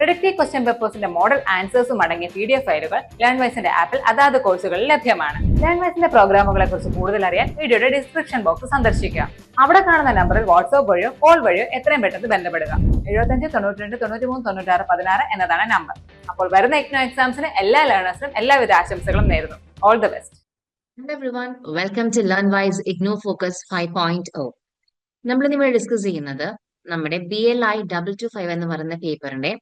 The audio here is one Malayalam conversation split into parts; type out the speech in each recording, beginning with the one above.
പ്രിഡിക്റ്റീവ് ക്വസ്റ്റ്യൻ പേപ്പേഴ്സിന്റെ മോഡൽ ആൻസേഴ്സും അടങ്ങിയ പി ഡി എഫ് ഫയലുകൾ ലേൺവൈസിന്റെ ആപ്പിൽ അതാത് കോഴ്സുകളിൽ ലഭ്യമാണ്. ലേൺവൈസിന്റെ പ്രോഗ്രാമുകളെ കുറിച്ച് കൂടുതൽ അറിയാൻ വീഡിയോയുടെ ഡിസ്ക്രിപ്ഷൻ ബോക്സ് സന്ദർശിക്കുക. അവിടെ കാണുന്ന നമ്പറിൽ വാട്സ്ആപ്പ് വഴിയോ കോൾ വഴിയോ എത്രയും പെട്ടെന്ന് ബന്ധപ്പെടുക. എഴുപത്തഞ്ച് തൊണ്ണൂറ്റി രണ്ട് തൊണ്ണൂറ്റി മൂന്ന് തൊണ്ണൂറ്റാറ് പതിനാറ് എന്നതാണ് നമ്പർ അപ്പോൾ വരുന്ന ഇഗ്നോ എക്സാംസിന് എല്ലാ ലേണേഴ്സിനും എല്ലാവിധ ആശംസകളും നേരുന്നു. All the best Hello everyone, welcome to LearnWise IGNO Focus 5.0. നമ്മൾ ഇന്നിവിടെ ഡിസ്കസ് ചെയ്യുന്നത് നമ്മുടെ B L I double two five എന്ന് പറയുന്ന പേപ്പറിന്റെ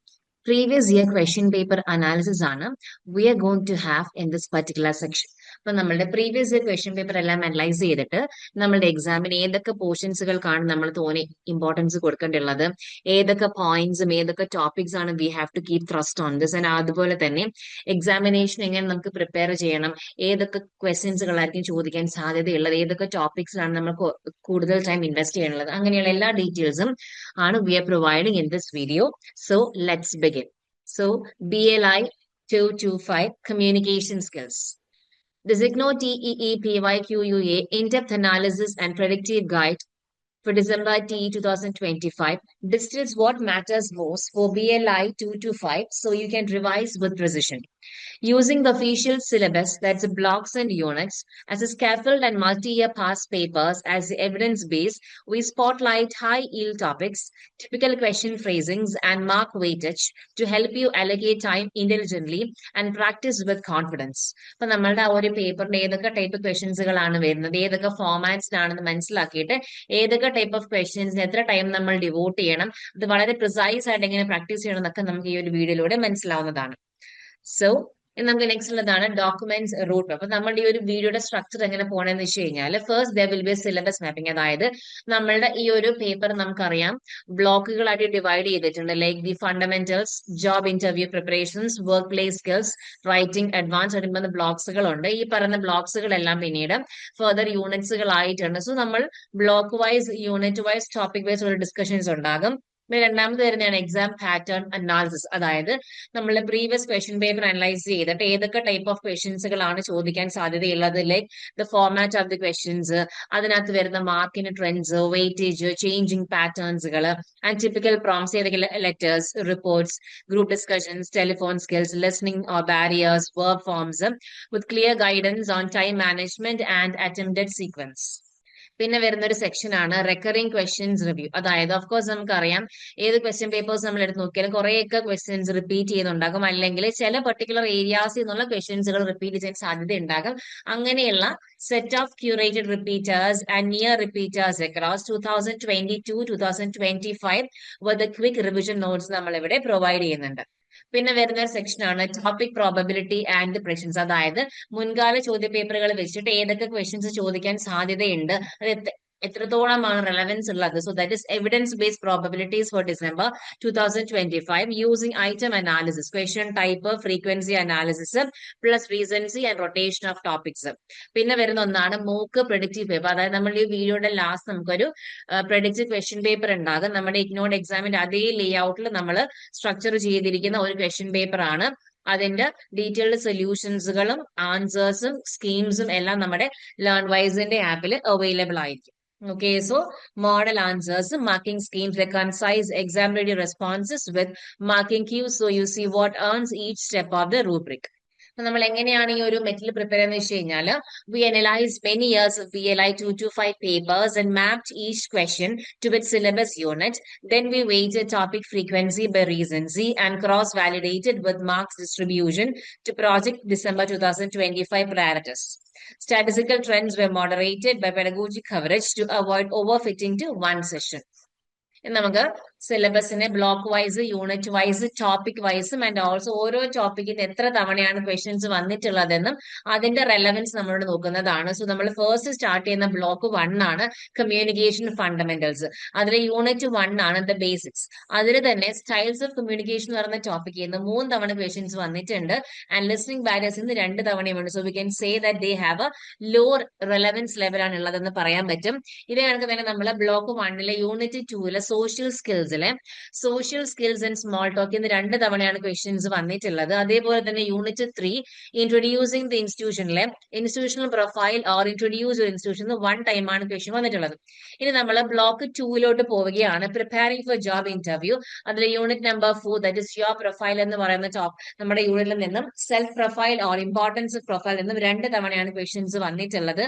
previous year question paper analysis ആണ് we are going to have in this particular section അപ്പൊ നമ്മളുടെ പ്രീവിയസ് ഇയർ ക്വസ്റ്റ്യൻ പേപ്പർ എല്ലാം അനലൈസ് ചെയ്തിട്ട് നമ്മളുടെ എക്സാമിന് ഏതൊക്കെ പോർഷൻസുകൾക്കാണ് നമ്മൾ തോനെ ഇമ്പോർട്ടൻസ് കൊടുക്കേണ്ടുള്ളത് ഏതൊക്കെ പോയിന്റ്സും ഏതൊക്കെ ടോപ്പിക്സ് ആണ് we have to keep thrust on this and അതുപോലെ തന്നെ എക്സാമിനേഷൻ എങ്ങനെ നമുക്ക് പ്രിപ്പയർ ചെയ്യണം ഏതൊക്കെ ക്വസ്റ്റ്യൻസുകളായിരിക്കും ചോദിക്കാൻ സാധ്യതയുള്ളത് ഏതൊക്കെ ടോപ്പിക്സിലാണ് നമ്മൾ കൂടുതൽ ടൈം ഇൻവെസ്റ്റ് ചെയ്യാനുള്ളത് അങ്ങനെയുള്ള എല്ലാ ഡീറ്റെയിൽസും ആണ് we are providing in this video so let's begin So BLI 225 communication skills. The Zigno TEE PYQUA in-depth analysis and predictive guide for December T 2025 distills what matters most for BLI 225 so you can revise with precision. Using the official syllabus, that's blocks and units, as a scaffold and multi-year past papers as the evidence base, we spotlight high yield topics, typical question phrasings, and mark weightage to help you allocate time intelligently and practice with confidence. അപ്പൊ നമ്മളുടെ ആ ഒരു പേപ്പറിന്റെ ഏതൊക്കെ ടൈപ്പ് ക്വസ്റ്റ്യൻസുകളാണ് വരുന്നത് ഏതൊക്കെ ഫോമാറ്റ്സിലാണെന്ന് മനസ്സിലാക്കിയിട്ട് ഏതൊക്കെ ടൈപ്പ് ഓഫ് ക്വസ്റ്റ്യൻസിന് എത്ര ടൈം നമ്മൾ ഡിവോട്ട് ചെയ്യണം അത് വളരെ പ്രിസൈസ് ആയിട്ട് എങ്ങനെ പ്രാക്ടീസ് ചെയ്യണം എന്നൊക്കെ നമുക്ക് ഈ ഒരു വീഡിയോയിലൂടെ മനസ്സിലാവുന്നതാണ്. സോ നമുക്ക് നെക്സ്റ്റ് ഉള്ളതാണ് ഡോക്യുമെന്റ്സ് റൂട്ട് അപ്പൊ നമ്മുടെ ഈ ഒരു വീഡിയോയുടെ സ്ട്രക്ചർ എങ്ങനെ പോകണമെന്ന് വെച്ച് കഴിഞ്ഞാൽ first the will be syllabus mapping അതായത് നമ്മളുടെ ഈ ഒരു പേപ്പർ നമുക്കറിയാം. ബ്ലോക്കുകളായിട്ട് ഡിവൈഡ് ചെയ്തിട്ടുണ്ട്. Like the fundamentals job interview preparations work place skills writing advance അടിമ്പന്ന ബ്ലോക്സുകളുണ്ട്. ഈ പറയുന്ന ബ്ലോക്സുകളെല്ലാം പിന്നീട് ഫർദർ യൂണിറ്റ്സുകൾ ആയിട്ടുണ്ട് സോ നമ്മൾ block wise unit wise topic wise ഒരു ഡിസ്കഷൻസ് ഉണ്ടാകും. രണ്ടാമത് വരുന്നതാണ് എക്സാം പാറ്റേൺ അനാലിസിസ് അതായത് നമ്മൾ പ്രീവിയസ് ക്വസ്റ്റ്യൻ പേപ്പർ അനലൈസ് ചെയ്തിട്ട് ഏതൊക്കെ ടൈപ്പ് ഓഫ് ക്വസ്റ്റ്യൻസുകളാണ് ചോദിക്കാൻ സാധ്യതയുള്ളത് like the format of the questions അതിനകത്ത് വരുന്ന മാർക്കിന് ട്രെൻഡ്സ് വെയിറ്റേജ് ചേഞ്ചിങ് പാറ്റേൺസുകൾ ആൻഡ് ടിപ്പിക്കൽ പ്രോംസ് ഏതൊക്കെ letters reports group discussions telephone skills listening or barriers work forms with clear guidance on time management and attempted sequence പിന്നെ വരുന്ന ഒരു സെക്ഷൻ ആണ് റെക്കറിംഗ് ക്വസ്റ്റ്യൻസ് റിവ്യൂ അതായത് ഓഫ് കോഴ്സ് നമുക്കറിയാം ഏത് ക്വസ്റ്റ്യൻ പേപ്പേഴ്സ് നമ്മൾ എടുത്ത് നോക്കിയാലും കുറേയൊക്കെ ക്വസ്റ്റ്യൻസ് റിപ്പീറ്റ് ചെയ്യുന്നുണ്ടാകും. അല്ലെങ്കിൽ ചില പെർട്ടിക്കുലർ ഏരിയാസിൽ നിന്നുള്ള ക്വസ്റ്റ്യൻസുകൾ റിപ്പീറ്റ് ചെയ്യാൻ സാധ്യത ഉണ്ടാകും അങ്ങനെയുള്ള set of curated repeaters and near repeaters across two thousand twenty two thousand twenty five quick revision notes നമ്മൾ ഇവിടെ പ്രൊവൈഡ് ചെയ്യുന്നുണ്ട്. പിന്നെ വരുന്ന ഒരു സെക്ഷൻ ആണ് ടോപ്പിക് പ്രോബബിലിറ്റി ആൻഡ് പ്രഷൻസ് അതായത് മുൻകാല ചോദ്യ പേപ്പറുകൾ വെച്ചിട്ട് ഏതൊക്കെ ക്വസ്റ്റ്യൻസ് ചോദിക്കാൻ സാധ്യതയുണ്ട്. അത് എത്രത്തോളമാണ് റെലവൻസ് ഉള്ളത്? So that is evidence based probabilities for December two thousand twenty five using item analysis question type frequency analysis plus recency and rotation of topics പിന്നെ വരുന്ന ഒന്നാണ് മൂക്ക് പ്രൊഡിക്റ്റീവ് പേപ്പർ അതായത് നമ്മൾ ഈ വീഡിയോയുടെ ലാസ്റ്റ് നമുക്കൊരു പ്രൊഡിക്റ്റീവ് ക്വസ്റ്റ്യൻ പേപ്പർ ഉണ്ടാകും. നമ്മുടെ ഇഗ്നോർഡ് എക്സാമിന്റെ അതേ ലേ ഔട്ടിൽ നമ്മൾ സ്ട്രക്ചർ ചെയ്തിരിക്കുന്ന ഒരു ക്വസ്റ്റ്യൻ പേപ്പർ ആണ്. അതിന്റെ ഡീറ്റെയിൽഡ് സൊല്യൂഷൻസുകളും ആൻസേഴ്സും സ്കീംസും എല്ലാം നമ്മുടെ ലേൺ വൈസിന്റെ ആപ്പിൽ അവൈലബിൾ ആയിരിക്കും. Okay, so model answers, marking schemes, the concise exam ready responses with marking cues. So you see what earns each step of the rubric. നമ്മൾ എങ്ങനെയാണ് ഈ ഒരു മെറ്റീരിയൽ പ്രിപ്പയർ ചെയ്യുന്നത് വെച്ച് കഴിഞ്ഞാൽ we analyse many years we എലൈ two two five papers and mapped each question to with syllabus unit then we weight topic frequency by recency and cross validated with marks distribution to project December two thousand twenty five priorities Statistical trends were moderated by pedagogic coverage to avoid overfitting to one session. Session നമുക്ക് സിലബസിനെ block wise unit wise topic വൈസും and also ഓരോ ടോപ്പിക്കിന് എത്ര തവണയാണ് ക്വസ്റ്റ്യൻസ് വന്നിട്ടുള്ളതെന്നും അതിന്റെ റെലവൻസ് നമ്മൾ നോക്കുന്നതാണ്. സോ നമ്മൾ ഫസ്റ്റ് സ്റ്റാർട്ട് ചെയ്യുന്ന ബ്ലോക്ക് വൺ ആണ് കമ്മ്യൂണിക്കേഷൻ ഫണ്ടമെന്റൽസ് അതിൽ യൂണിറ്റ് വൺ ആണ് ദ ബേസിക്സ് അതിൽ തന്നെ സ്റ്റൈൽസ് ഓഫ് കമ്മ്യൂണിക്കേഷൻ എന്ന് പറയുന്ന ടോപ്പിക്കിൽ നിന്ന് മൂന്ന് തവണ ക്വസ്റ്റ്യൻസ് വന്നിട്ടുണ്ട്. ആൻഡ് ലിസ്ണിംഗ് ബാരിയേഴ്സ് ഇന്ന് രണ്ട് തവണയുമുണ്ട്. So we can say that they have a lower relevance ലെവലാണ് ഉള്ളതെന്ന് പറയാൻ പറ്റും. ഇതേ കണക്ക് തന്നെ നമ്മൾ ബ്ലോക്ക് വണ്ണിലെ യൂണിറ്റ് ടൂവിലെ social സ്കിൽസിലെ social skills and small talk എന്ന് രണ്ട് തവണയാണ് ക്വസ്റ്റ്യൻസ് വന്നിട്ടുള്ളത്. അതേപോലെ തന്നെ unit three introducing the ഇൻസ്റ്റിറ്റ്യൂഷനിലെ institutional profile or introduce your institution one ടൈമാണ് ക്വസ്റ്റ്യൻ വന്നിട്ടുള്ളത്. ഇനി നമ്മൾ ബ്ലോക്ക് ടൂവിലോട്ട് പോവുകയാണ്. പ്രിപ്പയറിംഗ് ഫോർ ജോബ് ഇന്റർവ്യൂ അതിൽ unit number four that is your profile എന്ന് പറയുന്ന ടോപ്പ് നമ്മുടെ യൂണിറ്റിൽ നിന്നും self profile or importance profile എന്നും രണ്ട് തവണയാണ് ക്വസ്റ്റ്യൻസ് വന്നിട്ടുള്ളത്.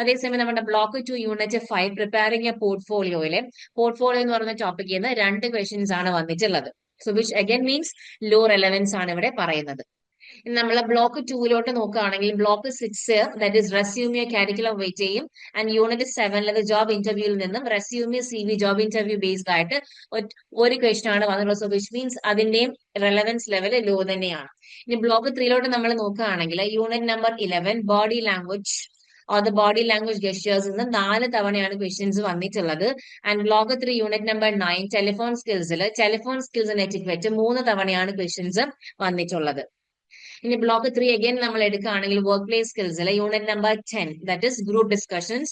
അതേസമയം നമ്മുടെ block two unit five preparing a പോർട്ട്ഫോളിയോയിലെ portfolio എന്ന് പറയുന്ന ടോപ്പിക്കിൽ നിന്ന് രണ്ട് ക്വസ്റ്റ്യൻസ് ആണ് വന്നിട്ടുള്ളത്. So which again means low relevance ആണ് ഇവിടെ പറയുന്നത്. നമ്മൾ ബ്ലോക്ക് ടൂവിലോട്ട് നോക്കുകയാണെങ്കിൽ ബ്ലോക്ക് സിക്സ് ദാറ്റ് ഇസ് റെസ്യൂമിയ കാരിക്കുലം വെയിറ്റ് ചെയ്യും ആൻഡ് യൂണിറ്റ് സെവനിലെ ജോബ് ഇന്റർവ്യൂവിൽ നിന്നും റെസ്യൂമിയ C V job interview based ആയിട്ട് ഒരു ക്വസ്റ്റൻ ആണ് വന്നിട്ടുള്ളത്. സോ വിച്ച് മീൻസ് അതിന്റെയും റെലവൻസ് ലെവൽ ലോ തന്നെയാണ്. ഇനി ബ്ലോക്ക് ത്രീയിലോട്ട് നമ്മൾ നോക്കുകയാണെങ്കിൽ unit number eleven body language or the body language gestures നിന്ന് നാല് തവണയാണ് ക്വസ്റ്റ്യൻസ് വന്നിട്ടുള്ളത്. And block three unit number nine telephone സ്കിൽസിൽ telephone skills netiquette മൂന്ന് തവണയാണ് ക്വസ്റ്റ്യൻസ് വന്നിട്ടുള്ളത്. ഇനി ബ്ലോക്ക് ത്രീ അഗൈൻ നമ്മൾ എടുക്കുകയാണെങ്കിൽ work place സ്കിൽസിൽ unit number ten that is group discussions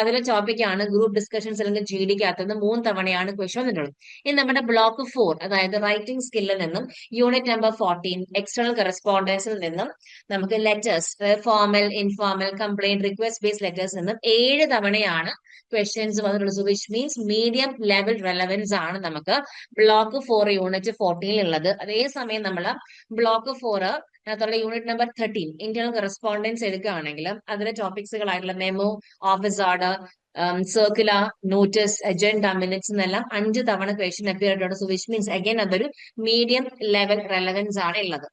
അതിലെ ടോപ്പിക് ആണ് ഗ്രൂപ്പ് ഡിസ്കഷൻസ് അല്ലെങ്കിൽ ജി ഡിക്കകത്തുനിന്ന് മൂന്ന് തവണയാണ് ക്വസ്റ്റൻ വന്നിട്ടുള്ളത്. ഇനി നമ്മുടെ ബ്ലോക്ക് ഫോർ അതായത് റൈറ്റിംഗ് സ്കില്ലിൽ നിന്നും യൂണിറ്റ് നമ്പർ ഫോർട്ടീൻ എക്സ്റ്റേണൽ കറസ്പോണ്ടൻസിൽ നിന്നും നമുക്ക് letters formal informal complaint request based letters നിന്നും ഏഴ് തവണയാണ് ക്വസ്റ്റ്യൻസ് വന്നിട്ടുള്ളത്. Which means medium level relevance ആണ് നമുക്ക് ബ്ലോക്ക് ഫോർ യൂണിറ്റ് ഫോർട്ടീനിൽ ഉള്ളത്. അതേസമയം നമ്മൾ ബ്ലോക്ക് ഫോർ അതിനകത്തുള്ള unit number thirteen internal correspondence എടുക്കുകയാണെങ്കിൽ അതിലെ ടോപ്പിക്സുകളായിട്ടുള്ള memo office order circular notice agenda minutes എന്നെല്ലാം അഞ്ച് തവണ ക്വസ്റ്റ്യൻ അപ്പിയർ ആയിട്ടുണ്ട്. സോ വിച്ച് മീൻസ് അഗൈൻ അതൊരു മീഡിയം ലെവൽ റെലവൻസ് ആണ് ഉള്ളത്.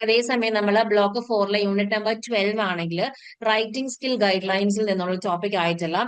അതേസമയം നമ്മൾ ബ്ലോക്ക് ഫോറിലെ യൂണിറ്റ് നമ്പർ ട്വൽവ് ആണെങ്കിൽ റൈറ്റിംഗ് സ്കിൽ ഗൈഡ് ലൈൻസിൽ നിന്നുള്ള ടോപ്പിക് ആയിട്ടുള്ള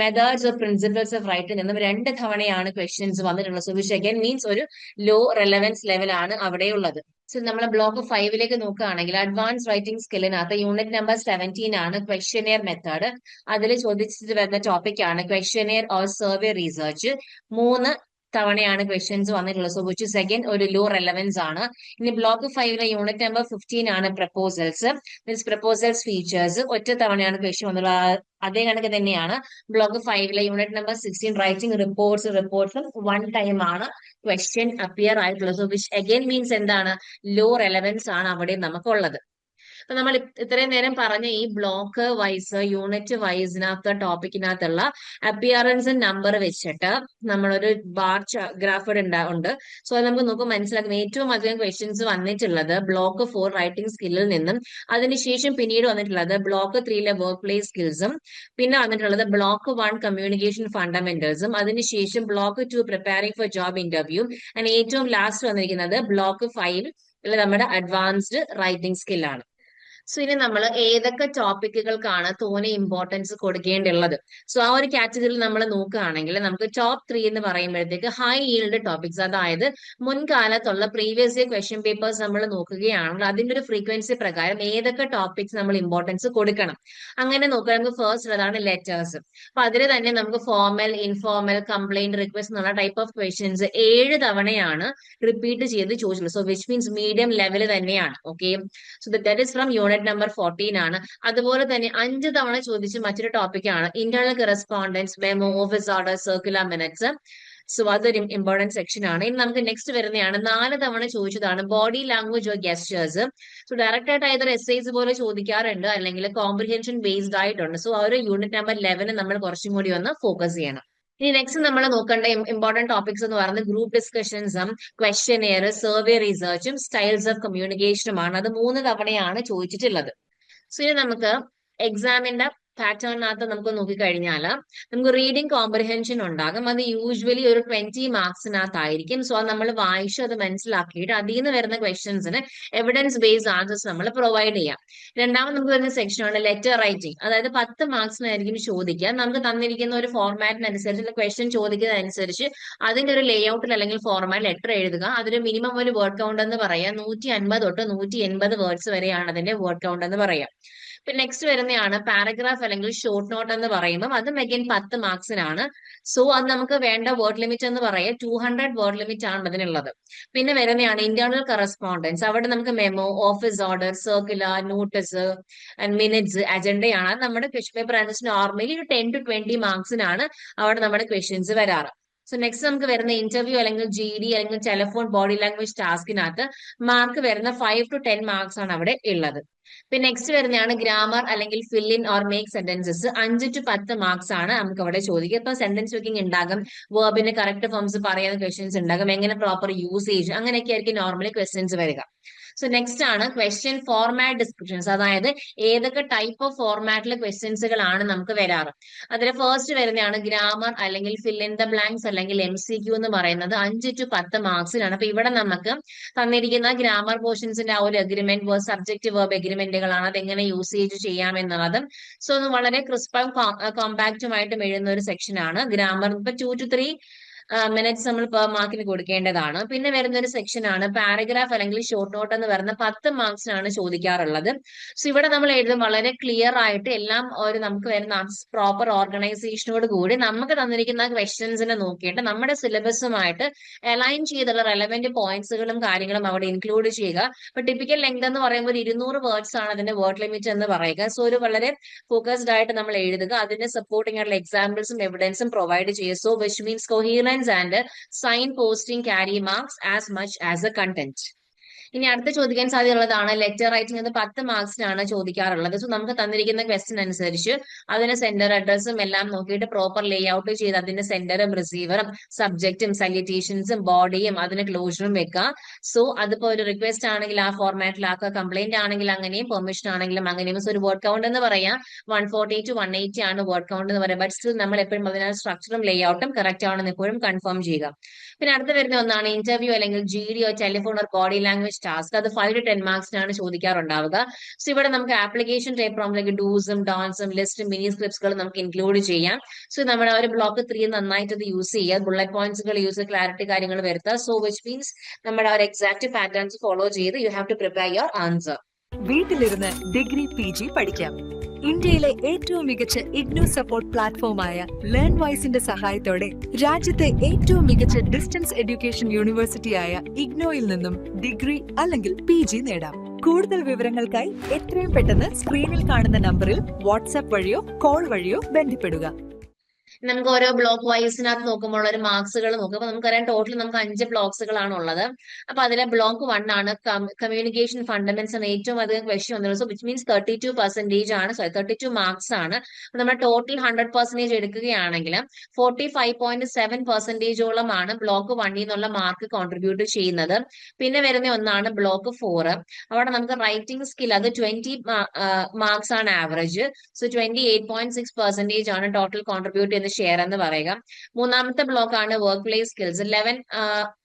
methods of principles of writing നിന്നും രണ്ട് തവണയാണ് ക്വസ്റ്റ്യൻസ് വന്നിട്ടുള്ളത്. സോ വിച്ച് അഗൈൻ മീൻസ് ഒരു ലോ റെലവൻസ് ലെവലാണ് അവിടെയുള്ളത് സോ നമ്മൾ ബ്ലോക്ക് ഫൈവിലേക്ക് നോക്കുകയാണെങ്കിൽ അഡ്വാൻസ് റൈറ്റിംഗ് സ്കില്ലിനകത്ത് യൂണിറ്റ് നമ്പർ സെവന്റീൻ ആണ് ക്വസ്റ്റ്യനെയർ മെത്തേഡ് അതിൽ ചോദിച്ചിട്ട് വരുന്ന ടോപ്പിക് ആണ് ക്വസ്റ്റ്യനെയർ ഓർ സർവേ റീസേർച്ച് മൂന്ന് തവണയാണ് ക്വസ്റ്റ്യൻസ് വന്നിട്ടുള്ളത്. സോ വിച്ച് സെക്കൻഡ് ഒരു ലോ റെലവൻസ് ആണ്. ഇനി ബ്ലോക്ക് ഫൈവിലെ യൂണിറ്റ് നമ്പർ ഫിഫ്റ്റീൻ ആണ് പ്രപ്പോസൽസ് മീൻസ് പ്രപ്പോസൽസ് ഫീച്ചേഴ്സ് ഒറ്റ തവണയാണ് ക്വസ്റ്റ്യൻ വന്നിട്ടുള്ളത്. അതേ കണക്ക് തന്നെയാണ്. Block ഫൈവിലെ unit number sixteen writing reports റിപ്പോർട്ട്സും one time ആണ് ക്വസ്റ്റ്യൻ അപ്പിയർ ആയിട്ടുള്ളത്. സോ വിച്ച് അഗൈൻ മീൻസ് എന്താണ്? ലോ റെലവൻസ് ആണ് അവിടെ നമുക്കുള്ളത്. അപ്പൊ നമ്മൾ ഇത് ഇത്രയും നേരം പറഞ്ഞ ഈ ബ്ലോക്ക് വൈസ് യൂണിറ്റ് വൈസിനകത്ത് ടോപ്പിക്കിനകത്തുള്ള അപ്പിയറൻസ് നമ്പർ വെച്ചിട്ട് നമ്മളൊരു ബാർ ഗ്രാഫ് ഉണ്ട് സോ അത് നമുക്ക് നോക്കുമ്പോൾ മനസ്സിലാക്കും ഏറ്റവും അധികം ക്വസ്റ്റ്യൻസ് വന്നിട്ടുള്ളത് ബ്ലോക്ക് ഫോർ റൈറ്റിംഗ് സ്കില്ലിൽ നിന്നും അതിനുശേഷം പിന്നീട് വന്നിട്ടുള്ളത് ബ്ലോക്ക് ത്രീയിലെ വർക്ക് പ്ലേസ് സ്കിൽസും പിന്നെ വന്നിട്ടുള്ളത് ബ്ലോക്ക് വൺ കമ്മ്യൂണിക്കേഷൻ ഫണ്ടമെന്റൽസും അതിനുശേഷം block two preparing for job interview and ഏറ്റവും ലാസ്റ്റ് വന്നിരിക്കുന്നത് ബ്ലോക്ക് ഫൈവ് നമ്മുടെ അഡ്വാൻസ്ഡ് റൈറ്റിംഗ് സ്കില്ലാണ് സോ ഇനി നമ്മൾ ഏതൊക്കെ ടോപ്പിക്കുകൾക്കാണ് തോനെ ഇമ്പോർട്ടൻസ് കൊടുക്കേണ്ടുള്ളത് സോ ആ ഒരു കാറ്റഗറിയിൽ നമ്മൾ നോക്കുകയാണെങ്കിൽ നമുക്ക് ടോപ്പ് ത്രീ എന്ന് പറയുമ്പോഴത്തേക്ക് ഹൈ ഈൽഡ് ടോപ്പിക്സ് അതായത് മുൻകാലത്തുള്ള പ്രീവിയസ് ഇയർ ക്വസ്റ്റ്യൻ പേപ്പേഴ്സ് നമ്മൾ നോക്കുകയാണെങ്കിൽ അതിന്റെ ഒരു ഫ്രീക്വൻസി പ്രകാരം ഏതൊക്കെ ടോപ്പിക്സ് നമ്മൾ ഇമ്പോർട്ടൻസ് കൊടുക്കണം? അങ്ങനെ നോക്കുക നമുക്ക് ഫസ്റ്റ് അതാണ് ലെറ്റേഴ്സ് അപ്പൊ അതിൽ തന്നെ നമുക്ക് ഫോമൽ ഇൻഫോർമൽ കംപ്ലൈന്റ് റിക്വസ്റ്റ് എന്നുള്ള ടൈപ്പ് ഓഫ് ക്വസ്റ്റ്യൻസ് ഏഴ് തവണയാണ് റിപ്പീറ്റ് ചെയ്ത് ചോദിച്ചിട്ടുള്ളത്. So which means medium level തന്നെയാണ്. Okay so that is from unit number fourteen ആണ്. അതുപോലെ തന്നെ അഞ്ച് തവണ ചോദിച്ച മറ്റൊരു ടോപ്പിക്കാണ് internal correspondence memo office order circular minutes so അതൊരു ഇമ്പോർട്ടന്റ് സെക്ഷൻ ആണ്. ഇനി നമുക്ക് നെക്സ്റ്റ് വരുന്നതാണ്. നാല് തവണ ചോദിച്ചതാണ് body language or gestures so direct ആയിട്ട് either എസ്ഐസ് പോലെ ചോദിക്കാറുണ്ട് അല്ലെങ്കിൽ കോംപ്രിഹെൻഷൻ ബേസ്ഡ് ആയിട്ടുണ്ട്. സോ ആ ഒരു യൂണിറ്റ് നമ്പർ ലെവന് നമ്മൾ കുറച്ചും കൂടി ഒന്ന് ഫോക്കസ് ചെയ്യണം. ഇനി നെക്സ്റ്റ് നമ്മൾ നോക്കേണ്ട ഇമ്പോർട്ടന്റ് ടോപ്പിക്സ് എന്ന് പറയുന്നത് ഗ്രൂപ്പ് ഡിസ്കഷൻസും ക്വസ്റ്റ്യനെയർ സർവേ റിസർച്ചും സ്റ്റൈൽസ് ഓഫ് കമ്മ്യൂണിക്കേഷനുമാണ് അത് മൂന്ന് തവണയാണ് ചോദിച്ചിട്ടുള്ളത്. സോ ഇനി നമുക്ക് എക്സാമിന്റെ പാറ്റേണിനകത്ത് നമുക്ക് നോക്കിക്കഴിഞ്ഞാൽ നമുക്ക് റീഡിംഗ് കോംപ്രിഹെൻഷൻ ഉണ്ടാകും. അത് യൂഷ്വലി ഒരു ട്വന്റി മാർക്സിനകത്തായിരിക്കും. സോ അത് നമ്മൾ വായിച്ചു അത് മനസ്സിലാക്കിയിട്ട് അതിൽ നിന്ന് വരുന്ന ക്വസ്റ്റ്യൻസിന് എവിഡൻസ് ബേസ്ഡ് ആൻസേഴ്സ് നമ്മൾ പ്രൊവൈഡ് ചെയ്യാം. രണ്ടാമത് നമുക്ക് വരുന്ന സെക്ഷനാണ് ലെറ്റർ റൈറ്റിംഗ് അതായത് പത്ത് മാർക്സിനായിരിക്കും ചോദിക്കുക. നമുക്ക് തന്നിരിക്കുന്ന ഒരു ഫോർമാറ്റിനനുസരിച്ച് ക്വസ്റ്റ്യൻ ചോദിക്കുന്നതനുസരിച്ച് അതിന്റെ ഒരു ലേ ഔട്ടിൽ അല്ലെങ്കിൽ ഫോർമാറ്റ് ലെറ്റർ എഴുതുക. അതൊരു മിനിമം ഒരു വേർഡ് കൗണ്ട് എന്ന് പറയാം നൂറ്റി അൻപത് തൊട്ട് നൂറ്റി എൺപത് വേർഡ്സ് വരെയാണ് അതിന്റെ വേർഡ് കൗണ്ട് എന്ന് പറയാം പിന്നെ നെക്സ്റ്റ് വരുന്നതാണ് പാരഗ്രാഫ് അല്ലെങ്കിൽ ഷോർട്ട് നോട്ട് എന്ന് പറയുമ്പോൾ അതും അഗൈൻ പത്ത് മാർക്സിനാണ് സോ അത് നമുക്ക് വേണ്ട വേർഡ് ലിമിറ്റ് എന്ന് പറയാം ടു ഹൺഡ്രഡ് വേർഡ് ലിമിറ്റ് ആണ് അതിനുള്ളത്. പിന്നെ വരുന്നതാണ് ഇന്റേണൽ കറസ്പോണ്ടൻസ് അവിടെ നമുക്ക് memo office order circular notice minutes അജണ്ടയാണ് അത് നമ്മുടെ ക്വസ്റ്റ്യൻ പേപ്പർ ആൻസേഴ്സ് നോർമലി ഒരു ടെൻ ടു ട്വന്റി മാർക്സിനാണ് അവിടെ നമ്മുടെ ക്വസ്റ്റ്യൻസ് വരാറ്. സോ നെക്സ്റ്റ് നമുക്ക് വരുന്ന ഇന്റർവ്യൂ അല്ലെങ്കിൽ ജി ഡി അല്ലെങ്കിൽ ടെലിഫോൺ ബോഡി ലാംഗ്വേജ് ടാസ്കിനകത്ത് മാർക്ക് വരുന്ന ഫൈവ് ടു ടെൻ മാർക്സ് ആണ് അവിടെ ഉള്ളത്. പിന്നെ നെക്സ്റ്റ് വരുന്നതാണ് ഗ്രാമർ അല്ലെങ്കിൽ fill in or make sentences അഞ്ച് ടു പത്ത് മാർക്സ് ആണ് നമുക്ക് അവിടെ ചോദിക്കുക. ഇപ്പൊ സെന്റൻസ് മേക്കിംഗ് ഉണ്ടാകും. വേർബിന്റെ കറക്റ്റ് ഫോംസ് പറയുന്ന ക്വസ്റ്റ്യൻസ് ഉണ്ടാകും. എങ്ങനെ പ്രോപ്പർ യൂസേജ് അങ്ങനെയൊക്കെ ആയിരിക്കും നോർമലി ക്വസ്റ്റ്യൻസ് വരിക. സോ നെക്സ്റ്റ് ആണ് ക്വസ്റ്റ്യൻ ഫോർമാറ്റ് ഡിസ്ക്രിപ്ഷൻസ് അതായത് ഏതൊക്കെ ടൈപ്പ് ഓഫ് ഫോർമാറ്റിലെ ക്വസ്റ്റ്യൻസുകളാണ് നമുക്ക് വരാറ്. അതിൽ ഫസ്റ്റ് വരുന്നതാണ് ഗ്രാമർ അല്ലെങ്കിൽ ഫിൽ ഇൻ ദ ബ്ലാങ്ക്സ് അല്ലെങ്കിൽ എം സി ക്യൂ എന്ന് പറയുന്നത് അഞ്ച് ടു പത്ത് മാർക്സിലാണ് അപ്പൊ ഇവിടെ നമുക്ക് തന്നിരിക്കുന്ന ഗ്രാമർ പോർഷൻസിന്റെ ആ ഒരു അഗ്രിമെന്റ് വേർഡ് സബ്ജക്ട് വേർബ് അഗ്രിമെന്റുകളാണ് അത് എങ്ങനെ യൂസേജ് ചെയ്യാം എന്നുള്ളതും. സോ വളരെ ക്രിസ്പും കോമ്പാക്റ്റുമായിട്ടും എഴുതുന്ന ഒരു സെക്ഷൻ ആണ്. ഗ്രാമർ ഇപ്പൊ ടു ത്രീ മിനിറ്റ്സ് നമ്മൾ പെർ മാർക്കിന് കൊടുക്കേണ്ടതാണ്. പിന്നെ വരുന്ന ഒരു സെക്ഷൻ ആണ് പാരഗ്രാഫ് അല്ലെങ്കിൽ ഷോർട്ട് നോട്ട് എന്ന് പറയുന്ന പത്ത് മാർക്സിനാണ് ചോദിക്കാറുള്ളത്. സോ ഇവിടെ നമ്മൾ എഴുതും. വളരെ ക്ലിയർ ആയിട്ട് എല്ലാം ഒരു നമുക്ക് വരുന്ന പ്രോപ്പർ ഓർഗനൈസേഷനോട് കൂടി നമുക്ക് തന്നിരിക്കുന്ന ക്വസ്റ്റ്യൻസിനെ നോക്കിയിട്ട് നമ്മുടെ സിലബസുമായിട്ട് അലൈൻ ചെയ്തുള്ള റെലവെന്റ് പോയിന്റ്സുകളും കാര്യങ്ങളും അവിടെ ഇൻക്ലൂഡ് ചെയ്യുക. ഇപ്പൊ ടിപ്പിക്കൽ ലെങ്ത് എന്ന് പറയുമ്പോൾ ഒരു ഇരുന്നൂറ് വേർഡ്സ് ആണ് അതിന്റെ വേർഡ് ലിമിറ്റ് എന്ന് പറയുക. സോ ഒരു വളരെ ഫോക്കസ്ഡ് ആയിട്ട് നമ്മൾ എഴുതുക. അതിന്റെ സപ്പോർട്ടിംഗ് ആയിട്ടുള്ള എക്സാമ്പിൾസും എവിഡൻസും പ്രൊവൈഡ് ചെയ്യുക. So which means coherence comments and signposting carry marks as much as the content. ഇനി അടുത്ത ചോദിക്കാൻ സാധ്യതയുള്ളതാണ് ലെറ്റർ റൈറ്റിംഗ് അത് പത്ത് മാർക്സിനാണ് ചോദിക്കാറുള്ളത്. സോ നമുക്ക് തന്നിരിക്കുന്ന ക്വസ്റ്റ്യൻ അനുസരിച്ച് അതിന് സെന്റർ അഡ്രസ്സും എല്ലാം നോക്കിയിട്ട് പ്രോപ്പർ ലേ ഔട്ട് ചെയ്ത് അതിന്റെ സെന്ററും റിസീവറും സബ്ജക്റ്റും സല്യൂട്ടേഷൻസും ബോഡിയും അതിന് ക്ലോഷറും വെക്കുക സോ അതിപ്പോ ഒരു റിക്വസ്റ്റ് ആണെങ്കിൽ ആ ഫോർമാറ്റിലാക്കുക കംപ്ലൈന്റ് ആണെങ്കിൽ അങ്ങനെയും പെർമിഷൻ ആണെങ്കിലും അങ്ങനെയും. സോ ഒരു വേർഡ് കൗണ്ട് എന്ന് പറയാം. One forty to one eighty ആണ് വേർഡ് കൗണ്ട് എന്ന് പറയാം. ബട്ട് സ്റ്റിൽ നമ്മൾ എപ്പോഴും അതിനകത്ത് സ്ട്രക്ചറും ലേ ഔട്ടും കറക്റ്റ് ആണെന്ന് എപ്പോഴും കൺഫേം ചെയ്യുക. പിന്നെ അടുത്ത് വരുന്ന ഒന്നാണ് ഇന്റർവ്യൂ അല്ലെങ്കിൽ G D or telephone or body language task അത് ഫൈവ് ടു ടെൻ മാർക്സിനാണ് ചോദിക്കാറുണ്ടാവുക. സോ ഇവിടെ നമുക്ക് ആപ്ലിക്കേഷൻ ടൈപ്പ് പ്രോബ്ലം ഡൂസും ഡോൺസും ലിസ്റ്റും മിനി സ്ക്രിപ്റ്റുകളും നമുക്ക് ഇൻക്ലൂഡ് ചെയ്യാം. സോ നമ്മുടെ ഒരു ബ്ലോക്ക് ത്രീ നന്നായിട്ട് അത് യൂസ് ചെയ്യുക. ബുള്ളറ്റ് പോയിന്റ്സുകൾ യൂസ് ചെയ്ത് ക്ലാരിറ്റി കാര്യങ്ങൾ വരുത്തുക. സോ വിച്ച് മീൻസ് നമ്മുടെ ഒരു എക്സാക്ട് പാറ്റേൺസ് ഫോളോ ചെയ്ത് you have to prepare your answer വീട്ടിലിരുന്ന് ഡിഗ്രി പി ജി പഠിക്കാം. ഇന്ത്യയിലെ ഏറ്റവും മികച്ച ഇഗ്നു സപ്പോർട്ട് പ്ലാറ്റ്ഫോമായ ലേൺ വൈസിന്റെ സഹായത്തോടെ രാജ്യത്തെ ഏറ്റവും മികച്ച ഡിസ്റ്റൻസ് എഡ്യൂക്കേഷൻ യൂണിവേഴ്സിറ്റിയായ ഇഗ്നോയിൽ നിന്നും ഡിഗ്രി അല്ലെങ്കിൽ പി നേടാം. കൂടുതൽ വിവരങ്ങൾക്കായി എത്രയും പെട്ടെന്ന് സ്ക്രീനിൽ കാണുന്ന നമ്പറിൽ വാട്സാപ്പ് വഴിയോ കോൾ വഴിയോ ബന്ധപ്പെടുക. നമുക്ക് ഓരോ ബ്ലോക്ക് വൈസിനകത്ത് നോക്കുമ്പോൾ ഒരു മാർക്സുകൾ നോക്കും അപ്പൊ നമുക്കറിയാം ടോട്ടൽ നമുക്ക് അഞ്ച് ബ്ലോക്സുകളാണ് ഉള്ളത് അപ്പൊ അതിലെ ബ്ലോക്ക് വൺ ആണ് കമ്മ്യൂണിക്കേഷൻ ഫണ്ടമെന്റ്സ് ആണ് ഏറ്റവും അധികം ക്വസ്റ്റ്യൻ വന്നത് so which means thirty two percentage ആണ്. സോറി തേർട്ടി ടു മാർക്സ് ആണ് നമ്മൾ ടോട്ടൽ ഹൺഡ്രഡ് പെർസെന്റേജ് എടുക്കുകയാണെങ്കിൽ ഫോർട്ടി ഫൈവ് പോയിന്റ് സെവൻ പെർസെന്റേജോളമാണ് ബ്ലോക്ക് വണ്ണിൽ നിന്നുള്ള മാർക്ക് കോൺട്രിബ്യൂട്ട് ചെയ്യുന്നത്. പിന്നെ വരുന്ന ഒന്നാണ് ബ്ലോക്ക് ഫോർ അവിടെ നമുക്ക് റൈറ്റിംഗ് സ്കിൽ അത് ട്വന്റി മാർക്സ് ആണ് average so twenty eight point six percentage ആണ് ടോട്ടൽ കോൺട്രിബ്യൂട്ട് ചെയ്യുന്ന ഷെയർ എന്ന് പറയുക. മൂന്നാമത്തെ ബ്ലോക്ക് ആണ് work place skills eleven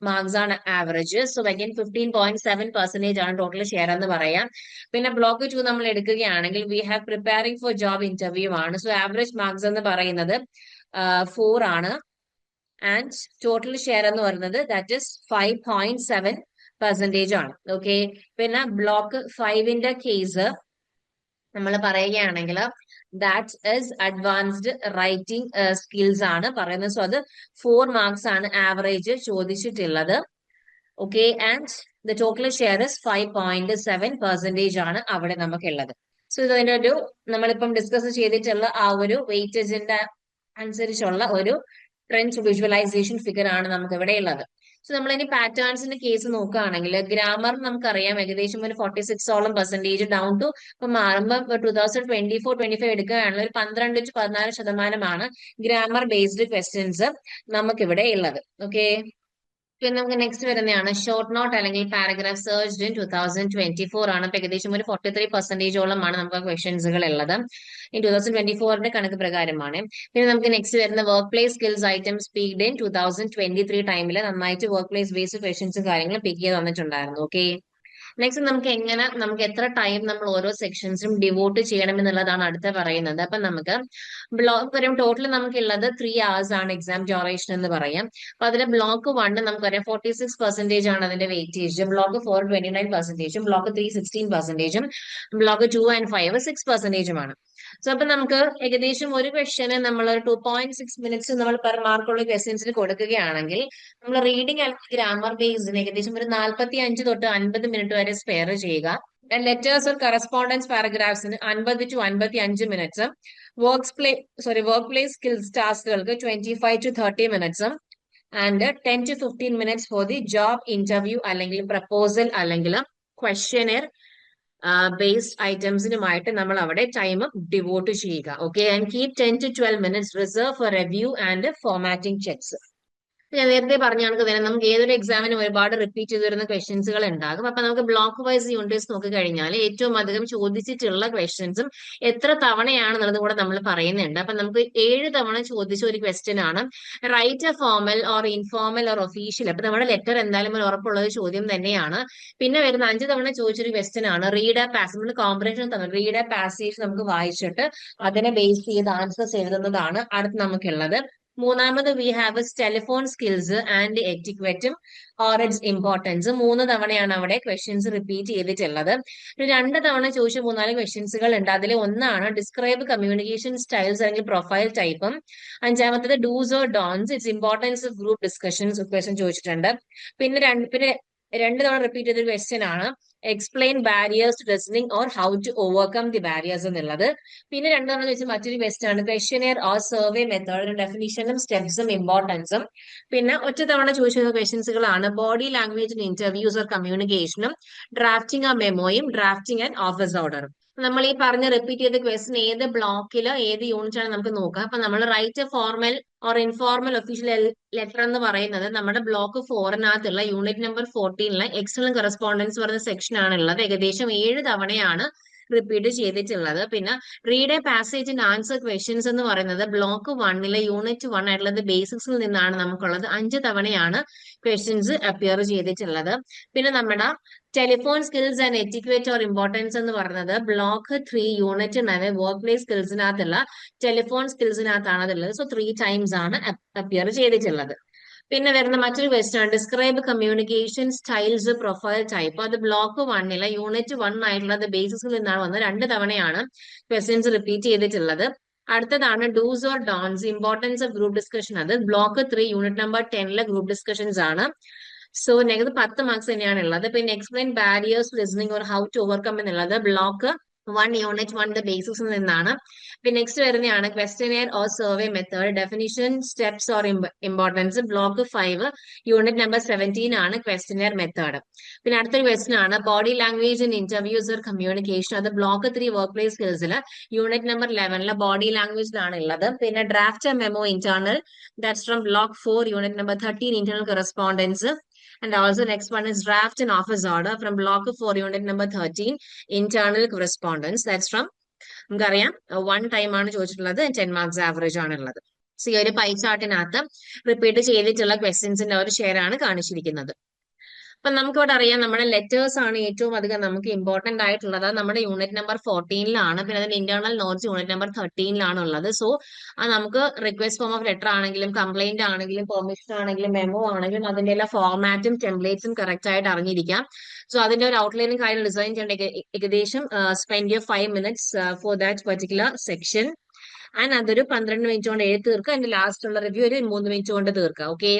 marks ആണ് average so again fifteen point seven percentage ആണ് ടോട്ടൽ ഷെയർ എന്ന് പറയാം. പിന്നെ ബ്ലോക്ക് ടു നമ്മൾ എടുക്കുകയാണെങ്കിൽ we have preparing for job interview ആണ്. സോ ആവറേജ് മാർക്സ് എന്ന് പറയുന്നത് ഫോർ ആണ്. ആൻഡ് ടോട്ടൽ ഷെയർ എന്ന് പറയുന്നത് that is five point seven percentage ആണ്. ഓക്കെ പിന്നെ ബ്ലോക്ക് ഫൈവിന്റെ കേസ് നമ്മൾ പറയുകയാണെങ്കിൽ that is advanced writing skills ആണ് പറയുന്നത്. സോ അത് ഫോർ മാർക്സ് ആണ് ആവറേജ് ചോദിച്ചിട്ടുള്ളത്. Okay and the total share is five point seven percentage ആണ് അവിടെ നമുക്കുള്ളത്. സോ ഇതിന്റെ ഒരു നമ്മളിപ്പം ഡിസ്കസ് ചെയ്തിട്ടുള്ള ആ ഒരു വെയിറ്റേജിന്റെ അനുസരിച്ചുള്ള ഒരു ട്രെൻഡ് വിഷ്വലൈസേഷൻ ഫിഗർ ആണ് നമുക്ക് ഇവിടെ ഉള്ളത്. സോ നമ്മൾ ഇനി പാറ്റേൺസിന്റെ കേസ് നോക്കുകയാണെങ്കിൽ ഗ്രാമർ നമുക്കറിയാം ഏകദേശം ഒരു ഫോർട്ടി സിക്സോളം പെർസെന്റേജ് ഡൗൺ ടു ഇപ്പൊ മാറുമ്പോൾ two thousand twenty four twenty five എടുക്കുകയാണെങ്കിൽ ഒരു പന്ത്രണ്ട് ടു പതിനാല് ശതമാനമാണ് ഗ്രാമർ ബേസ്ഡ് ക്വസ്റ്റ്യൻസ് നമുക്കിവിടെ ഉള്ളത്. ഓക്കെ പിന്നെ നമുക്ക് നെക്സ്റ്റ് വരുന്നതാണ്. ഷോർട്ട് നോട്ട് അല്ലെങ്കിൽ paragraph search in two thousand twenty four ആണ്. അപ്പൊ ഏകദേശം ഒരു ഫോർട്ടി ത്രീ പെർസെന്റേജോളമാണ് നമുക്ക് ക്വസ്റ്റൻസുകൾ ഉള്ളത് ഇൻ ടൂ തൗസൻഡ് ട്വന്റി ഫോറിന്റെ കണക്ക് പ്രകാരമാണ്. പിന്നെ നമുക്ക് നെക്സ്റ്റ് വരുന്ന work place skills item speed in two thousand twenty three ടൈമിൽ നന്നായിട്ട് വർക്ക് പ്ലേസ് ബേസ്ഡ് ക്വസ്റ്റൻസും കാര്യങ്ങളും പിക്ക് ചെയ്ത് തന്നിട്ടുണ്ടായിരുന്നു. ഓക്കെ നെക്സ്റ്റ് നമുക്ക് എങ്ങനെ നമുക്ക് എത്ര ടൈം നമ്മൾ ഓരോ സെക്ഷൻസിനും ഡിവോട്ട് ചെയ്യണം എന്നുള്ളതാണ് അടുത്ത പറയുന്നത്. അപ്പൊ നമുക്ക് ബ്ലോക്ക് വരും ടോട്ടൽ നമുക്കുള്ളത് ത്രീ അവേഴ്സ് ആണ് എക്സാം ഡ്യൂറേഷൻ എന്ന് പറയാം. അപ്പൊ അതിലെ ബ്ലോക്ക് വണ്ണ് നമുക്കറിയാം ഫോർട്ടി സിക്സ് പെർസെന്റേജ് ആണ് അതിന്റെ weightage block four twenty nine പെർസെന്റേജും block three sixteen പെർസെന്റേജും block two and five six പെർസെന്റേജുമാണ് so അപ്പൊ നമുക്ക് ഏകദേശം ഒരു ക്വസ്റ്റ്യന് നമ്മൾ ടു പോയിന്റ് സിക്സ് മിനിറ്റ്സ് നമ്മൾ പെർ മാർക്കുള്ള ക്വസ്റ്റ്യൻസിന് കൊടുക്കുകയാണെങ്കിൽ നമ്മൾ റീഡിംഗ് അല്ലെങ്കിൽ ഗ്രാമർ ബേസ്ഡിന് ഏകദേശം ഒരു നാൽപ്പത്തി അഞ്ച് തൊട്ട് അൻപത് മിനിറ്റ് വരെ സ്പെയർ ചെയ്യുക. ലെറ്റേഴ്സ് ഓർ കറസ്പോണ്ടൻസ് പാരഗ്രാഫ്സിന് അൻപത് ടു അൻപത്തി അഞ്ച് minutes work play sorry work place skills ടാസ്കുകൾക്ക് twenty five to thirty മിനിറ്റ്സും and ten to fifteen minutes for the job interview അല്ലെങ്കിൽ പ്രപ്പോസൽ അല്ലെങ്കിൽ ക്വസ്റ്റ്യനർ ബേസ്ഡ് ഐറ്റംസിനുമായിട്ട് നമ്മൾ അവിടെ ടൈം ഡിവോട്ട് ചെയ്യുക. Okay and keep ten to twelve minutes reserve for review and formatting checks ഞാൻ നേരത്തെ പറഞ്ഞ കണക്ക് തന്നെ നമുക്ക് ഏതൊരു എക്സാമിനും ഒരുപാട് റിപ്പീറ്റ് ചെയ്ത് വരുന്ന ക്വസ്റ്റ്യൻസുകൾ ഉണ്ടാകും അപ്പൊ നമുക്ക് ബ്ലോക്ക് വൈസ് യൂണിറ്റ്സ് നോക്കി കഴിഞ്ഞാൽ ഏറ്റവും അധികം ചോദിച്ചിട്ടുള്ള ക്വസ്റ്റ്യൻസും എത്ര തവണയാണെന്നുള്ളത് കൂടെ നമ്മൾ പറയുന്നുണ്ട്. അപ്പൊ നമുക്ക് ഏഴ് തവണ ചോദിച്ച ഒരു ക്വസ്റ്റ്യൻ ആണ് write a formal or informal or official അപ്പൊ നമ്മുടെ ലെറ്റർ എന്തായാലും ഒരു ഉറപ്പുള്ള ഒരു ചോദ്യം തന്നെയാണ്. പിന്നെ വരുന്ന അഞ്ച് തവണ ചോദിച്ചൊരു ക്വസ്റ്റ്യൻ ആണ് റീഡ് എ പാസ് നമ്മൾ കോമ്പറേഷൻ തന്നെ. റീഡ് എ പാസേജ് നമുക്ക് വായിച്ചിട്ട് അതിനെ ബേസ് ചെയ്ത് ആൻസേഴ്സ് എഴുതുന്നതാണ് അടുത്ത് നമുക്കുള്ളത്. മൂന്നാമത് we have telephone skills and എറ്റിക്വറ്റും or it's importance മൂന്ന് തവണയാണ് അവിടെ ക്വസ്റ്റ്യൻസ് റിപ്പീറ്റ് ചെയ്തിട്ടുള്ളത്. രണ്ട് തവണ ചോദിച്ച മൂന്നാൽ ക്വസ്റ്റ്യൻസുകൾ ഉണ്ട്. അതിൽ ഒന്നാണ് ഡിസ്ക്രൈബ് കമ്മ്യൂണിക്കേഷൻ സ്റ്റൈൽസ് അല്ലെങ്കിൽ പ്രൊഫൈൽ ടൈപ്പും അഞ്ചാമത്തത് dos or don'ts it's importance of group discussions question ചോദിച്ചിട്ടുണ്ട്. പിന്നെ രണ്ട് പിന്നെ രണ്ട് തവണ റിപ്പീറ്റ് ചെയ്ത ക്വസ്റ്റ്യൻ ആണ്. Explain barriers to listening or how to overcome the barriers എന്നുള്ളത്. പിന്നെ രണ്ടു തവണ ചോദിച്ച മറ്റൊരു ക്വസ്റ്റ്യൻ ആണ്. ക്വസ്റ്റ്യനെയർ ഓർ സർവേ മെത്തേഡ് ഡെഫിനിഷനും സ്റ്റെപ്സും ഇമ്പോർട്ടൻസും പിന്നെ ഒറ്റ തവണ ചോദിച്ച ക്വസ്റ്റ്യൻസുകളാണ് ബോഡി ലാംഗ്വേജ് ഇന്റർവ്യൂസ് ഓർ കമ്മ്യൂണിക്കേഷനും ഡ്രാഫ്റ്റിംഗ് ആ മെമ്മോയും ഡ്രാഫ്റ്റിംഗ് ആൻഡ് ഓഫീസ് ഓർഡറും നമ്മൾ ഈ പറഞ്ഞ റിപ്പീറ്റ് ചെയ്ത ക്വസ്റ്റ്യൻ ഏത് ബ്ലോക്കിലോ ഏത് യൂണിറ്റ് ആണ് നമുക്ക് നോക്കുക അപ്പൊ നമ്മൾ write formal or informal official letter എന്ന് പറയുന്നത് നമ്മുടെ ബ്ലോക്ക് ഫോറിനകത്തുള്ള യൂണിറ്റ് നമ്പർ ഫോർട്ടീനിലെ എക്സ്റ്റേണൽ കറസ്പോണ്ടൻസ് പറഞ്ഞ സെക്ഷൻ ആണുള്ളത്. ഏകദേശം ഏഴ് തവണയാണ് റിപ്പീറ്റ് ചെയ്തിട്ടുള്ളത്. പിന്നെ read a passage and answer questions എന്ന് പറയുന്നത് ബ്ലോക്ക് വണ്ണിലെ യൂണിറ്റ് വൺ ആയിട്ടുള്ളത് ബേസിക്സിൽ നിന്നാണ് നമുക്കുള്ളത്. അഞ്ച് തവണയാണ് ക്വസ്റ്റ്യൻസ് അപ്പിയർ ചെയ്തിട്ടുള്ളത്. പിന്നെ നമ്മുടെ telephone skills and etiquette or importance എന്ന് പറയുന്നത് block three unit work place സ്കിൽസിനകത്തുള്ള telephone സ്കിൽസിനകത്താണ് അതുള്ളത് സോ ത്രീ ടൈംസ് ആണ് അപ്പിയർ ചെയ്തിട്ടുള്ളത്. പിന്നെ വരുന്ന മറ്റൊരു ക്വസ്റ്റ്യൻ ആണ്. Describe communication styles profile type അത് ബ്ലോക്ക് വണ്ണില്ല യൂണിറ്റ് വൺ ആയിട്ടുള്ളത് ബേസിസിൽ നിന്നാണ് വന്നത്. രണ്ട് തവണയാണ് ക്വസ്റ്റ്യൻസ് റിപ്പീറ്റ് ചെയ്തിട്ടുള്ളത്. അടുത്തതാണ് dos or don'ts importance of group discussion അത് ബ്ലോക്ക് ത്രീ യൂണിറ്റ് നമ്പർ ടെനിലെ ഗ്രൂപ്പ് ഡിസ്കഷൻസ് ആണ്. സോ നെഗറ്റീവ് പത്ത് മാർക്സ് തന്നെയാണ് ഉള്ളത്. പിന്നെ explain barriers listening or how to overcome എന്നുള്ളത്. Block one unit one the ബേസിൽ നിന്നാണ്. പിന്നെ നെക്സ്റ്റ് വരുന്നതാണ് questionnaire or survey method definition steps or importance block five unit number seventeen ആണ് ക്വസ്റ്റനെയർ മെത്തേഡ് പിന്നെ അടുത്തൊരു ക്വസ്റ്റൻ ആണ് body language in interviews or communication അത് ബ്ലോക്ക് ത്രീ വർക്ക് പ്ലേസ് സ്കിൽസിൽ യൂണിറ്റ് നമ്പർ ലെവനിലെ ബോഡി ലാംഗ്വേജിലാണ് ഉള്ളത് പിന്നെ draft memo internal that's from block four unit number thirteen internal correspondence And also next one is draft and office order from block 4 unit number 13 internal correspondence. That's from നമുക്കറിയാം വൺ ടൈം ആണ് ചോദിച്ചിട്ടുള്ളത് ടെൻ മാർക്സ് ആവറേജ് ആണുള്ളത് സോ ഈ ഒരു പൈ ചാർട്ടിനകത്ത് റിപ്പീറ്റ് ചെയ്തിട്ടുള്ള ക്വസ്റ്റ്യൻസിന്റെ ഒരു ഷെയർ ആണ് കാണിച്ചിരിക്കുന്നത് അപ്പൊ നമുക്കിവിടെ അറിയാം നമ്മുടെ ലെറ്റേഴ്സ് ആണ് ഏറ്റവും അധികം നമുക്ക് ഇമ്പോർട്ടന്റ് ആയിട്ടുള്ളത്. നമ്മുടെ യൂണിറ്റ് നമ്പർ ഫോർട്ടീനിലാണ് പിന്നെ അതിന്റെ ഇന്റേണൽ നോട്ട്സ് യൂണിറ്റ് നമ്പർ തേർട്ടീനിലാണ് ഉള്ളത് സോ അത് നമുക്ക് റിക്വസ്റ്റ് ഫോം ഓഫ് ലെറ്റർ ആണെങ്കിലും കംപ്ലൈന്റ് ആണെങ്കിലും പെർമിഷൻ ആണെങ്കിലും മെമോ ആണെങ്കിലും അതിന്റെ എല്ലാ ഫോർമാറ്റും ടെംപ്ലേറ്റ്സും കറക്റ്റ് ആയിട്ട് അറിഞ്ഞിരിക്കാം. സോ അതിന്റെ ഒരു ഔട്ട്ലൈനും കാര്യം ഡിസൈൻ ചെയ്യേണ്ട ഏകദേശം spend you five minutes for that particular section അതൊരു പന്ത്രണ്ട് മിനിറ്റ് കൊണ്ട് എഴുതി തീർക്കുക. അതിന്റെ ലാസ്റ്റ് ഉള്ള റിവ്യൂ ഒരു മൂന്ന് മിനിറ്റ് കൊണ്ട് തീർക്കുക. ഓക്കെ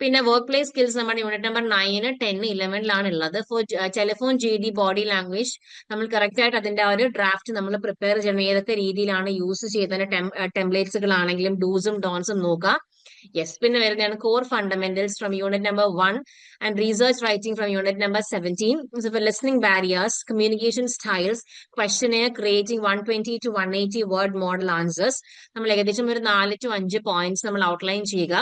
പിന്നെ വർക്ക് പ്ലേസ് സ്കിൽസ് നമ്മുടെ യൂണിറ്റ് നമ്പർ നയന് ടെൻ ഇലവനിലാണ് ഉള്ളത്. For telephone G D body language നമ്മൾ കറക്റ്റ് ആയിട്ട് അതിന്റെ ആ ഒരു ഡ്രാഫ്റ്റ് നമ്മൾ പ്രിപ്പയർ ചെയ്യണം ഏതൊക്കെ രീതിയിലാണ് യൂസ് ചെയ്തതിന്റെ ടെംപ്ലേറ്റ്സുകളാണെങ്കിലും ഡൂസും ഡോൺസും നോക്കുക. യെസ് പിന്നെ വരുന്നതാണ് core fundamentals from unit number one and research writing from unit number seventeen listening barriers communication styles questionnaire creating one twenty to one eighty word model answers നമ്മൾ ഏകദേശം ഒരു നാല് ടു അഞ്ച് പോയിന്റ്സ് നമ്മൾ ഔട്ട്ലൈൻ ചെയ്യുക.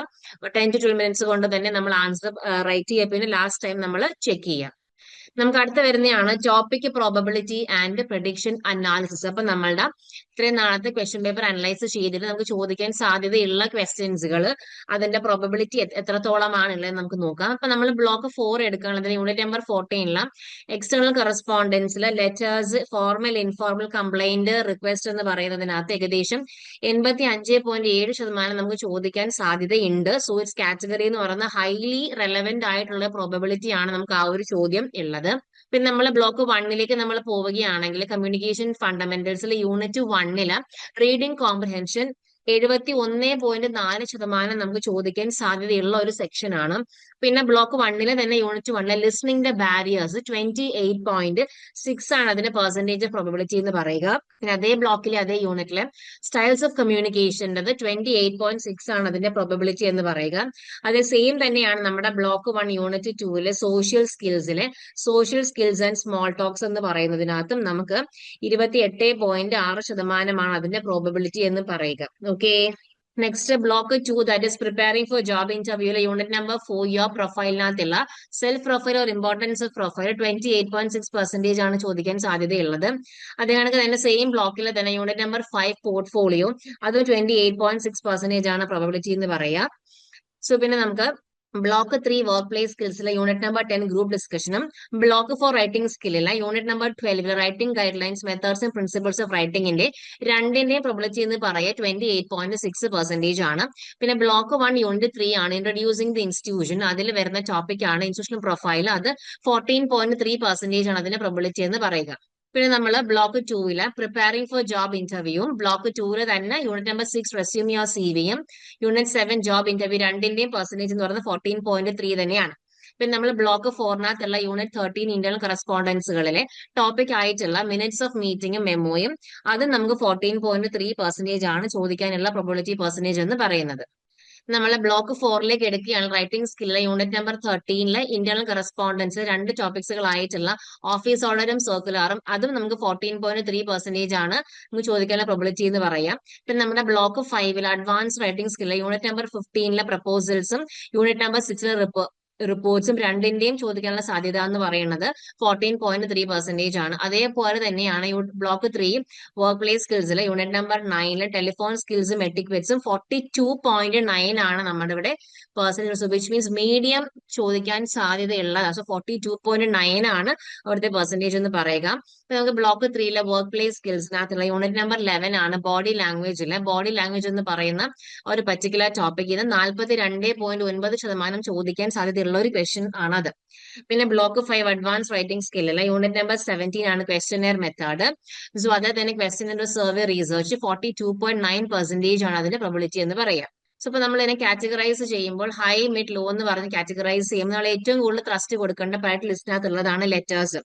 ടെൻ ടു ട്വൽവ് മിനിറ്റ്സ് കൊണ്ട് തന്നെ നമ്മൾ ആൻസർ റൈറ്റ് ചെയ്യുക. പിന്നെ ലാസ്റ്റ് ടൈം നമ്മൾ ചെക്ക് ചെയ്യുക. നമുക്ക് അടുത്ത വരുന്നതാണ് topic probability and prediction analysis അപ്പൊ നമ്മളുടെ ഇത്രയും നാളത്തെ ക്വസ്റ്റ്യൻ പേപ്പർ അനലൈസ് ചെയ്തിട്ട് നമുക്ക് ചോദിക്കാൻ സാധ്യതയുള്ള ക്വസ്റ്റ്യൻസുകൾ അതിന്റെ പ്രോബബിലിറ്റി എത്രത്തോളമാണ് ഉള്ളത് നമുക്ക് നോക്കാം. അപ്പൊ നമ്മൾ ബ്ലോക്ക് ഫോർ എടുക്കുകയാണെങ്കിൽ യൂണിറ്റ് നമ്പർ ഫോർട്ടീനിൽ external കറസ്പോണ്ടൻസിലെ letters formal informal complaint request എന്ന് പറയുന്നതിനകത്ത് ഏകദേശം എൺപത്തി അഞ്ച് പോയിന്റ് ഏഴ് ശതമാനം നമുക്ക് ചോദിക്കാൻ സാധ്യതയുണ്ട്. സോ ഇറ്റ്സ് കാറ്റഗറി എന്ന് പറയുന്ന ഹൈലി റെലവെന്റ് ആയിട്ടുള്ള പ്രോബബിലിറ്റി ആണ് നമുക്ക് ആ ഒരു ചോദ്യം ഉള്ളത്. പിന്നെ നമ്മൾ ബ്ലോക്ക് വണ്ണിലേക്ക് നമ്മൾ പോവുകയാണെങ്കിൽ കമ്മ്യൂണിക്കേഷൻ ഫണ്ടമെന്റൽസിൽ യൂണിറ്റ് വണ്ണിൽ റീഡിംഗ് കോംപ്രഹെൻഷൻ എഴുപത്തി ഒന്ന് പോയിന്റ് നാല് ശതമാനം നമുക്ക് ചോദിക്കാൻ സാധ്യതയുള്ള ഒരു സെക്ഷൻ ആണ്. പിന്നെ ബ്ലോക്ക് വണ്ണിലെ തന്നെ യൂണിറ്റ് വണ്ണിലെ ലിസ്ണിംഗിന്റെ barriers twenty eight point six ആണ് അതിന്റെ പെർസെന്റേജ് പ്രോബിലിറ്റി എന്ന് പറയുക. പിന്നെ അതേ ബ്ലോക്കിലെ അതേ യൂണിറ്റിലെ സ്റ്റൈൽസ് ഓഫ് കമ്മ്യൂണിക്കേഷന്റെ ട്വന്റി എയ്റ്റ് പോയിന്റ് സിക്സ് ആണ് അതിന്റെ പ്രോബിലിറ്റി എന്ന് പറയുക. അതേ സെയിം തന്നെയാണ് നമ്മുടെ ബ്ലോക്ക് വൺ യൂണിറ്റ് ടൂവിലെ social സ്കിൽസിലെ social skills and small talks എന്ന് പറയുന്നതിനകത്തും നമുക്ക് ഇരുപത്തി എട്ട് പോയിന്റ് ആറ് ശതമാനമാണ് അതിന്റെ പ്രോബിലിറ്റി എന്ന് പറയുക. Okay next block two that is preparing for job ഇന്റർവ്യൂലെ unit number four your പ്രൊഫൈലിനകത്തുള്ള self profile or importance of profile twenty eight point six percentage ആണ് ചോദിക്കാൻ സാധ്യതയുള്ളത്. അതേ കണക്ക് തന്നെ സെയിം ബ്ലോക്കിൽ തന്നെ യൂണിറ്റ് നമ്പർ ഫൈവ് പോർട്ട്ഫോളിയോ അതും twenty eight point six percentage ആണ് പ്രോബിലിറ്റി എന്ന് പറയാം. സോ പിന്നെ നമുക്ക് ബ്ലോക്ക് ത്രീ വർക്ക് പ്ലേസ് സ്കിൽസിലെ യൂണിറ്റ് നമ്പർ ടെൻ ഗ്രൂപ്പ് ഡിസ്കഷനും ബ്ലോക്ക് ഫോർ റൈറ്റിംഗ് സ്കില്ലിലെ unit number ട്വൽവിലെ writing guidelines methods and principles of റൈറ്റിംഗിന്റെ രണ്ടിന്റെയും പ്രബ്ലിച്ച് എന്ന് പറയുക twenty eight point six percentage ആണ്. പിന്നെ ബ്ലോക്ക് വൺ യൂണിറ്റ് ത്രീ ആണ് ഇൻട്രൊഡ്യൂസിംഗ് ദി ഇൻസ്റ്റിറ്റ്യൂഷൻ അതിൽ വരുന്ന ടോപ്പിക് ആണ് ഇൻസ്റ്റിറ്റ്യൂഷൻ പ്രൊഫൈൽ അത് ഫോർട്ടീൻ പോയിന്റ് ത്രീ പെർസെന്റേജ് ആണ് അതിന്റെ പ്രോബിലിറ്റി എന്ന് പറയുക. പിന്നെ നമ്മൾ ബ്ലോക്ക് ടൂവിൽ പ്രിപ്പയറിംഗ് ഫോർ ജോബ് ഇന്റർവ്യൂവും ബ്ലോക്ക് ടൂവിൽ തന്നെ unit number six resume your C വിയും യൂണിറ്റ് സെവൻ ജോബ് ഇന്റർവ്യൂ രണ്ടിന്റെയും പെർസെന്റേജ് എന്ന് പറയുന്നത് ഫോർട്ടീൻ പോയിന്റ് ത്രീ തന്നെയാണ്. പിന്നെ നമ്മൾ ബ്ലോക്ക് ഫോറിനകത്തുള്ള യൂണിറ്റ് തേർട്ടീൻ ഇന്റേണൽ കറസ്പോണ്ടൻസുകളിലെ ടോപ്പിക് ആയിട്ടുള്ള മിനിറ്റ്സ് ഓഫ് മീറ്റിംഗും മെമ്മോയും അത് നമുക്ക് ഫോർട്ടീൻ പോയിന്റ് ത്രീ പെർസെന്റേജ് ആണ് ചോദിക്കാനുള്ള പ്രൊബിലിറ്റി പെർസെന്റേജ് എന്ന് പറയുന്നത്. നമ്മൾ ബ്ലോക്ക് ഫോറിലേക്ക് എടുക്കുകയാണ്. റൈറ്റിംഗ് സ്കില്ലിലെ യൂണിറ്റ് നമ്പർ തേർട്ടീനിലെ ഇന്റേണൽ കറസ്പോണ്ടൻസ് രണ്ട് ടോപ്പിക്സുകളായിട്ടുള്ള ഓഫീസ് ഓർഡറും സർക്കുലറും അതും നമുക്ക് ഫോർട്ടീൻ പോയിന്റ് ത്രീ പെർസെന്റേജ് ആണ് നമുക്ക് ചോദിക്കാനുള്ള പ്രൊബിലിറ്റി എന്ന് പറയാം. പിന്നെ നമ്മുടെ ബ്ലോക്ക് ഫൈവിൽ advance writing skill unit number ഫിഫ്റ്റീനിലെ പ്രപ്പോസൽസും യൂണിറ്റ് നമ്പർ സിക്സിലെ റിപ്പോർട്ട്സും രണ്ടിന്റെയും ചോദിക്കാനുള്ള സാധ്യത എന്ന് പറയുന്നത് ഫോർട്ടീൻ പോയിന്റ് ത്രീ പെർസെന്റേജ് ആണ്. അതേപോലെ തന്നെയാണ് ബ്ലോക്ക് ത്രീ വർക്ക് പ്ലേസ് സ്കിൽസിൽ യൂണിറ്റ് നമ്പർ നയനിലെ ടെലിഫോൺ സ്കിൽസും എറ്റിക്വറ്റ്സും ഫോർട്ടി ടു പോയിന്റ് നയൻ ആണ് നമ്മുടെ ഇവിടെ പെർസെന്റേജ് വിച്ച് മീൻസ് മീഡിയം ചോദിക്കാൻ സാധ്യതയുള്ള so forty two point nine ആണ് അവിടുത്തെ പെർസെന്റേജ് എന്ന് പറയുക. അപ്പൊ നമുക്ക് ബ്ലോക്ക് ത്രീയിലെ വർക്ക് പ്ലേസ് സ്കിൽസിനകത്തുള്ള യൂണിറ്റ് നമ്പർ ലെവൻ ആണ് ബോഡി ലാംഗ്വേജിലെ ബോഡി ലാംഗ്വേജ് എന്ന് പറയുന്ന ഒരു പർട്ടിക്കുലർ ടോപ്പിക് ഇത് നാൽപ്പത്തി രണ്ട് പോയിന്റ് ഒൻപത് ശതമാനം ചോദിക്കാൻ സാധ്യതയുള്ള ഒരു ക്വസ്റ്റ്യൻ ആണത്. പിന്നെ block five advance writing skill അല്ല? യൂണിറ്റ് നമ്പർ സെവന്റീൻ ആണ് ക്വസ്റ്റ്യനെയർ മെത്തേഡ് സോ അതേ തന്നെ question survey research forty two point nine percentage ആണ് അതിന്റെ പ്രൊബിലിറ്റി എന്ന് പറയാം. സോ ഇപ്പൊ നമ്മൾ ഇതിനെ കാറ്റഗറൈസ് ചെയ്യുമ്പോൾ ഹൈ മിഡ് ലോ എന്ന് പറഞ്ഞ് കാറ്റഗറൈസ് ചെയ്യുമ്പോൾ നമ്മൾ ഏറ്റവും കൂടുതൽ ട്രസ്റ്റ് കൊടുക്കേണ്ട പ്രൈറ്റ് ലിസ്റ്റിനകത്തുള്ളതാണ് ലെറ്റേഴ്സ്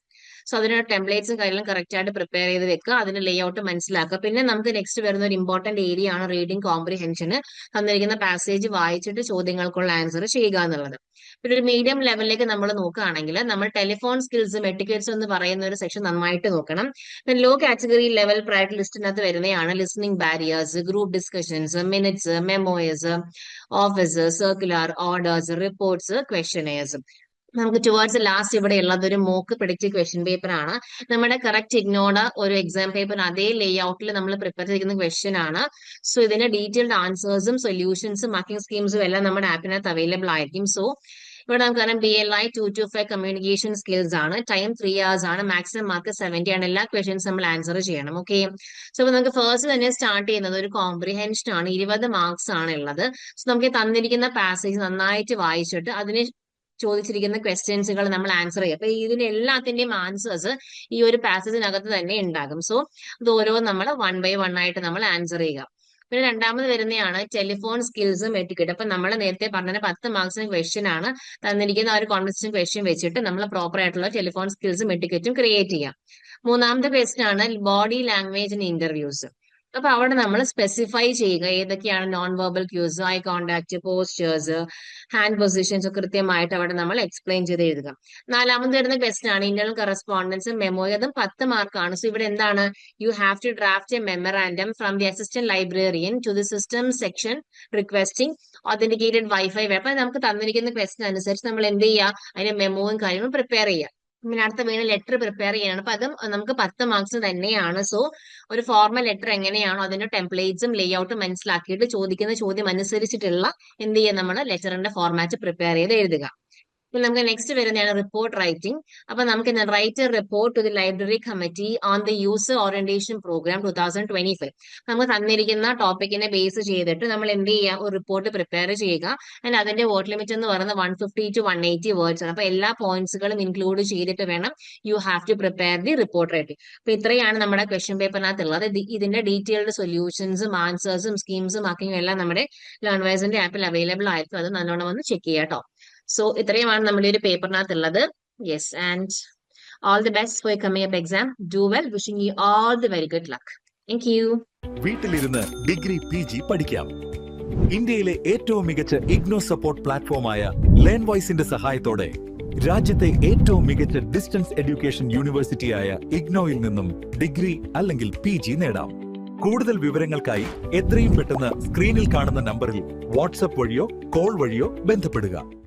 സോ അതിനുള്ള ടെംപ്ലേറ്റ്സും കാര്യങ്ങളും കറക്റ്റ് ആയിട്ട് പ്രിപ്പയർ ചെയ്ത് വെക്കുക. അതിന്റെ ലേ ഔട്ട് മനസ്സിലാക്കുക. പിന്നെ നമുക്ക് നെക്സ്റ്റ് വരുന്ന ഒരു ഇമ്പോർട്ടന്റ് ഏരിയ ആണ് റീഡിംഗ് കോംപ്രിഹെൻഷന് തന്നിരിക്കുന്ന പാസേജ് വായിച്ചിട്ട് ചോദ്യങ്ങൾക്കുള്ള ആൻസർ ചെയ്യുക എന്നുള്ളത്. പിന്നെ ഒരു മീഡിയം ലെവലിലേക്ക് നമ്മൾ നോക്കുകയാണെങ്കിൽ നമ്മൾ ടെലിഫോൺ സ്കിൽസും എറ്റിക്വേറ്റ്സും എന്ന് പറയുന്ന ഒരു സെക്ഷൻ നന്നായിട്ട് നോക്കണം. പിന്നെ ലോ കാറ്റഗറി ലെവൽ പ്രയർ ലിസ്റ്റിനകത്ത് വരുന്നതാണ് listening barriers group discussions minutes memoirs office circular orders reports questionnaires നമുക്ക് ടുവേർഡ്സ് ലാസ്റ്റ് ഇവിടെ ഉള്ളത് ഒരു മോക്ക് പ്രൊഡിക്റ്റീവ് ക്വസ്റ്റ്യൻ പേപ്പർ ആണ്. നമ്മുടെ കറക്റ്റ് ഇഗ്നോർഡ് ഒരു എക്സാം പേപ്പർ അതേ ലേ ഔട്ടിൽ നമ്മൾ പ്രിപ്പയർ ചെയ്തിരിക്കുന്ന ക്വസ്റ്റ്യൻ ആണ്. സോ ഇതിന്റെ ഡീറ്റെയിൽഡ് ആൻസേഴ്സും സൊല്യൂഷൻസും മാർക്കിംഗ് സ്കീംസും എല്ലാം നമ്മുടെ ആപ്പിനകത്ത് അവൈലബിൾ ആയിരിക്കും. സോ ഇവിടെ നമുക്ക് കാരണം B L I two two five communication skills ആണ്. ടൈം ത്രീ hours ആണ്. മാക്സിമം മാർക്ക് സെവന്റി ആണ്. എല്ലാ ക്വസ്റ്റ്യൻസ് നമ്മൾ ആൻസർ ചെയ്യണം. ഓക്കെ സോ അപ്പൊ നമുക്ക് ഫസ്റ്റ് തന്നെ സ്റ്റാർട്ട് ചെയ്യുന്നത് ഒരു കോംപ്രിഹെൻഷൻ ആണ്. ഇരുപത് മാർക്സ് ആണ് ഉള്ളത്. സോ നമുക്ക് തന്നിരിക്കുന്ന പാസേജ് നന്നായിട്ട് വായിച്ചിട്ട് അതിന് ചോദിച്ചിരിക്കുന്ന ക്വസ്റ്റ്യൻസുകൾ നമ്മൾ ആൻസർ ചെയ്യും. അപ്പൊ ഇതിന് എല്ലാത്തിന്റെയും ആൻസേഴ്സ് ഈ ഒരു പാസേജിനകത്ത് തന്നെ ഉണ്ടാകും. സോ അത് ഓരോ നമ്മൾ വൺ ബൈ വൺ ആയിട്ട് നമ്മൾ ആൻസർ ചെയ്യുക. പിന്നെ രണ്ടാമത് വരുന്നതാണ് ടെലിഫോൺ സ്കിൽസും എറ്റിക്കറ്റ് അപ്പൊ നമ്മൾ നേരത്തെ പറഞ്ഞ പത്ത് മാർക്സിന് ക്വസ്റ്റ്യൻ ആണ് തന്നിരിക്കുന്ന ആ ഒരു കോൺവെർസേഷൻ ക്വസ്റ്റ്യൻ വെച്ചിട്ട് നമ്മൾ പ്രോപ്പർ ആയിട്ടുള്ള ടെലിഫോൺ സ്കിൽസും എറ്റിക്കറ്റും ക്രിയേറ്റ് ചെയ്യാം. മൂന്നാമത്തെ ക്വസ്റ്റ്യൻ ആണ് ബോഡി ലാംഗ്വേജ് ഇൻ ഇന്റർവ്യൂസ് അപ്പൊ അവിടെ നമ്മൾ സ്പെസിഫൈ ചെയ്യുക ഏതൊക്കെയാണ് non verbal cues eye contact postures hand positions കൃത്യമായിട്ട് അവിടെ നമ്മൾ എക്സ്പ്ലെയിൻ ചെയ്ത് എഴുതുക. നാലാമത് വരുന്ന ക്വസ്റ്റൻ ആണ് ഇന്റർണൽ കറസ്പോണ്ടൻസ് മെമ്മോ അതും പത്ത് മാർക്കാണ് സോ ഇവിടെ എന്താണ്? You have to draft a memorandum from the assistant librarian to the system section requesting authenticated wifi അപ്പൊ നമുക്ക് തന്നിരിക്കുന്ന ക്വസ്റ്റൻ അനുസരിച്ച് നമ്മൾ എന്ത് ചെയ്യുക? അതിന്റെ മെമ്മോയും കാര്യങ്ങളും പ്രിപ്പയർ ചെയ്യുക. പിന്നെ അടുത്ത വീണ് ലെറ്റർ പ്രിപ്പയർ ചെയ്യണം. അപ്പൊ അതും നമുക്ക് പത്ത് മാർക്സ് തന്നെയാണ്. സോ ഒരു ഫോർമൽ ലെറ്റർ എങ്ങനെയാണോ അതിന്റെ ടെംപ്ലേറ്റ്സും ലേഔട്ടും മനസ്സിലാക്കിയിട്ട് ചോദിക്കുന്ന ചോദ്യം അനുസരിച്ചിട്ടുള്ള എന്ത് ചെയ്യുക നമ്മൾ ലെറ്ററിന്റെ ഫോർമാറ്റ് പ്രിപ്പയർ ചെയ്ത് എഴുതുക. ഇനി നമുക്ക് നെക്സ്റ്റ് വരുന്നതാണ് റിപ്പോർട്ട് റൈറ്റിംഗ് അപ്പൊ നമുക്ക് write report to the library committee on the use orientation programme two thousand twenty five നമുക്ക് തന്നിരിക്കുന്ന ടോപ്പിക്കിനെ ബേസ് ചെയ്തിട്ട് നമ്മൾ എന്ത് ചെയ്യുക ഒരു റിപ്പോർട്ട് പ്രിപ്പയർ ചെയ്യുക. ആൻഡ് അതിന്റെ വേർഡ് ലിമിറ്റ് എന്ന് പറയുന്നത് one fifty to one eighty words ആണ്. അപ്പൊ എല്ലാ പോയിന്റ്സുകളും ഇൻക്ലൂഡ് ചെയ്തിട്ട് വേണം you have to prepare the report writing അപ്പൊ ഇത്രയാണ് നമ്മുടെ ക്വസ്റ്റ്യൻ പേപ്പറിനകത്തുള്ളത് ഉള്ളത് ഇതിന്റെ ഡീറ്റെയിൽഡ് സൊല്യൂഷൻസും ആൻസേഴ്സും സ്കീംസും മാർക്കിംഗ് എല്ലാം നമ്മുടെ ലേൺവൈസിന്റെ ആപ്പിൽ അവൈലബിൾ ആയിരിക്കും. അത് നല്ലോണം ഒന്ന് ചെക്ക് ചെയ്യാം കേട്ടോ സോ ഇത്രയുമാണ് നമ്മുടെ ഒരു പേപ്പറിനകത്തുള്ളത്. Yes and all the best for coming up exam do well wishing you all the very good luck thank you വീട്ടിലിരുന്ന് ഡിഗ്രി പി ജി പഠിക്കാം. ഇന്ത്യയിലെ ഏറ്റവും മികച്ച ഇഗ്നോ സപ്പോർട്ട് പ്ലാറ്റ്ഫോമായ ലേൺ വോയ്സിന്റെ സഹായത്തോടെ രാജ്യത്തെ ഏറ്റവും മികച്ച ഡിസ്റ്റൻസ് എഡ്യൂക്കേഷൻ യൂണിവേഴ്സിറ്റിയായ ഇഗ്നോയിൽ നിന്നും ഡിഗ്രി അല്ലെങ്കിൽ പി ജി നേടാം. കൂടുതൽ വിവരങ്ങൾക്കായി എത്രയും പെട്ടെന്ന് സ്ക്രീനിൽ കാണുന്ന നമ്പറിൽ വാട്സപ്പ് വഴിയോ കോൾ വഴിയോ ബന്ധപ്പെടുക.